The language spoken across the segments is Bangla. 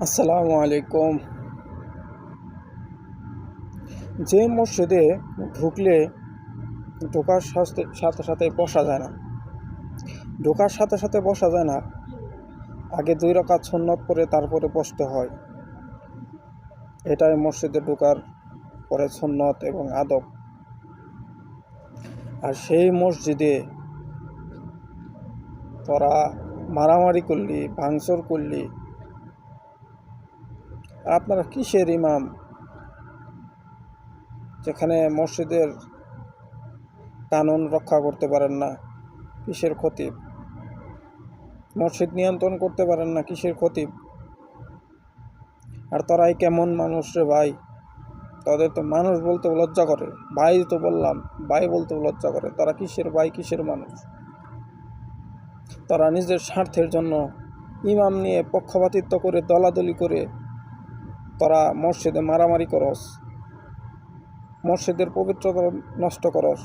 আসসালামু আলাইকুম। যে মসজিদে ঢুকলে ঢোকার সাথে সাথে সাথে বসা যায় না। ঢোকার সাথে সাথে বসা যায় না। আগে দুই রকাত সুন্নত করে তারপরে বসতে হয়। এটাই মসজিদে ঢোকার পরে সুন্নত এবং আদব। আর সেই মসজিদে তোরা মারামারি করলি, ভাঙচুর করলি আর আপনারা কিসের ইমাম? যেখানে মসজিদের কানুন রক্ষা করতে পারেন না, কিসের খতিব? মসজিদ নিয়ন্ত্রণ করতে পারেন না, কিসের খতিব? আর তারাই কেমন মানুষ রে ভাই? তাদের তো মানুষ বলতে লজ্জা করে। ভাই তো বললাম, ভাই বলতে লজ্জা করে। তারা কিসের ভাই, কিসের মানুষ? তারা নিজের স্বার্থের জন্য ইমাম নিয়ে পক্ষপাতিত্ব করে, দলাদলি করে তারা মসজিদে মারামারি করস, মসজিদের পবিত্রতা নষ্ট করস।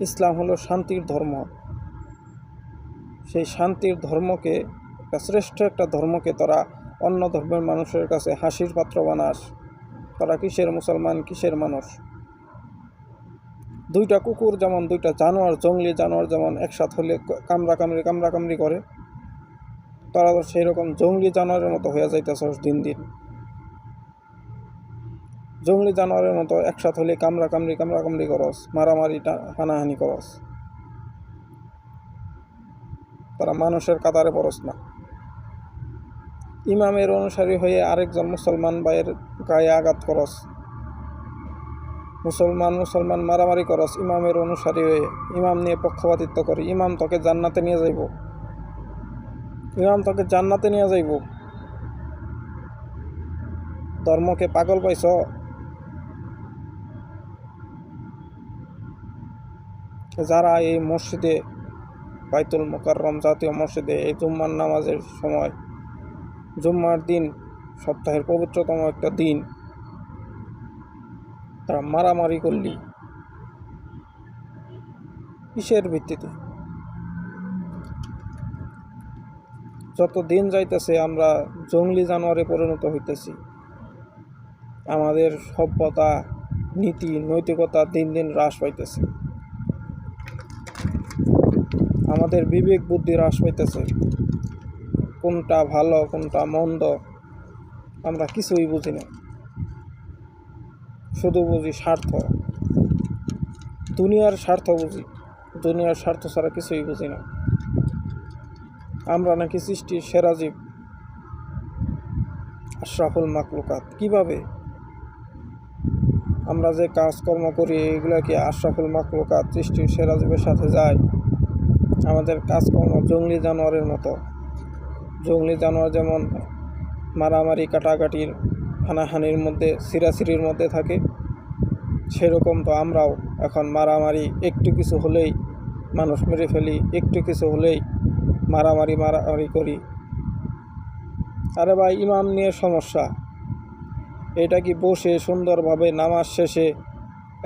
ইসলাম হলো শান্তির ধর্ম। সেই শান্তির ধর্মকে, একটা শ্রেষ্ঠ একটা ধর্মকে তারা অন্য ধর্মের মানুষের কাছে হাসির পাত্র বানাস। তারা কিসের মুসলমান, কিসের মানুষ? দুইটা কুকুর যেমন, দুইটা জানোয়ার, জঙ্গলি জানোয়ার যেমন, একসাথ হলে কামড়া কামড়ি কামড়া কামড়ি করে। তারা সেই রকম জঙ্গলি জানোয়ারের মতো হয়ে যাইতেছে দিন দিন। জঙ্গলি জানোয়ারের মতো একসাথ হলে কামড়া কামড়ি কামড়া কামড়ি করস, মারামারি হানাহানি করস। তারা মানুষের কাতারে পরস না। ইমামের অনুসারী হয়ে আরেকজন মুসলমান ভাইয়ের গায়ে আঘাত করস। মুসলমান মুসলমান মারামারি করস ইমামের অনুসারী হয়ে। ইমাম নিয়ে পক্ষপাতিত্ব করে, ইমাম তোকে জান্নাতে নিয়ে যাইব। ইমাম তোকে জান্নাতে নিয়ে যাইব। ধর্মকে পাগল পাইছ? যারা এই মসজিদে বাইতুল মোকাররম জাতীয় মসজিদে এই জুম্মার নামাজের সময়, জুম্মার দিন সপ্তাহের পবিত্রতম একটা দিন, তারা মারামারি করলি। কিসের ভিত্তিতে? যত দিন যাইতেছে, আমরা জঙ্গলি জানোয়ারে পরিণত হইতেছি। আমাদের সভ্যতা, নীতি, নৈতিকতা দিন দিন হ্রাস পাইতেছে। আমাদের বিবেক বুদ্ধি হ্রাস পাইতেছে। কোনটা ভালো, কোনটা মন্দ, আমরা কিছুই বুঝি না। শুধু বুঝি স্বার্থ। দুনিয়ার স্বার্থ বুঝি, দুনিয়ার স্বার্থ ছাড়া কিছুই বুঝি না। আমরা নাকি সৃষ্টির সেরা জীব। মাকলুকাত, কীভাবে? আমরা যে কাজকর্ম করি, এগুলো কি আশরাফুল মাকলুকাত সৃষ্টির সেরা জীবের সাথে যায়? আমাদের কাজকর্ম জঙ্গলি জানোয়ারের মতো। জঙ্গলি জানোয়ার যেমন মারামারি, কাটাকাটির, হানাহানির মধ্যে সিরাসিরির মধ্যে থাকে, সেরকম তো আমরাও এখন মারামারি, একটু কিছু হলেই মানুষ মেরে ফেলি, একটু কিছু হলেই মারামারি মারামারি করি। আরে ভাই, ইমাম নিয়ে সমস্যা। এটা কি বসে সুন্দরভাবে নামাজ শেষে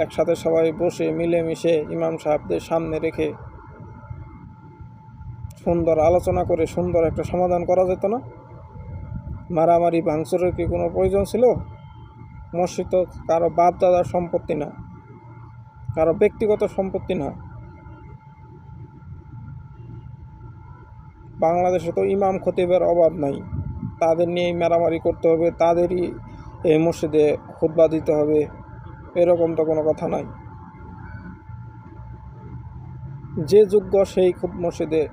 একসাথে সবাই বসে মিলেমিশে ইমাম সাহেবদের সামনে রেখে সুন্দর আলোচনা করে সুন্দর একটা সমাধান করা যেত না? মারামারি, ভাঙচুরের কি কোনো প্রয়োজন ছিল? মসজিদ তো কারও বাপ দাদার সম্পত্তি না, কারও ব্যক্তিগত সম্পত্তি না। বাংলাদেশে তো ইমাম খতিবের অভাব নাই। তাদের নিয়েই মারামারি করতে হবে, তাদেরই এই মসজিদে খুতবা দিতে হবে, এরকম তো কোনো কথা নাই। যে যোগ্য সেই খুব মসজিদে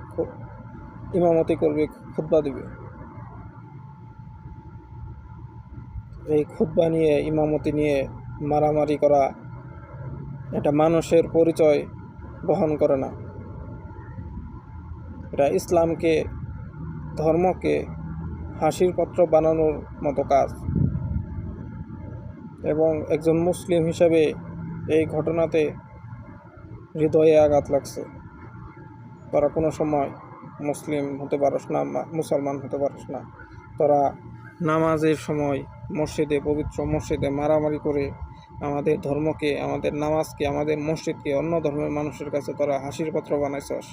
ইমামতি করবে, খুতবা দিবে। এই খুতবা নিয়ে, ইমামতি নিয়ে মারামারি করা এটা মানুষের পরিচয় বহন করে না। এটা ইসলামকে, ধর্মকে হাসির পাত্র বানানোর মতো কাজ। এবং একজন মুসলিম হিসাবে এই ঘটনাতে হৃদয়ে আঘাত লাগছে। তোরা কোনো সময় মুসলিম হতে পারস না মুসলমান হতে পারস না। তারা নামাজের সময় মসজিদে, পবিত্র মসজিদে মারামারি করে আমাদের ধর্মকে, আমাদের নামাজকে, আমাদের মসজিদকে অন্য ধর্মের মানুষের কাছে তারা হাসির পাত্র বানাইছস।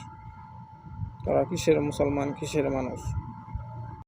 তোরা কিসের মুসলমান কিসের মানুষ?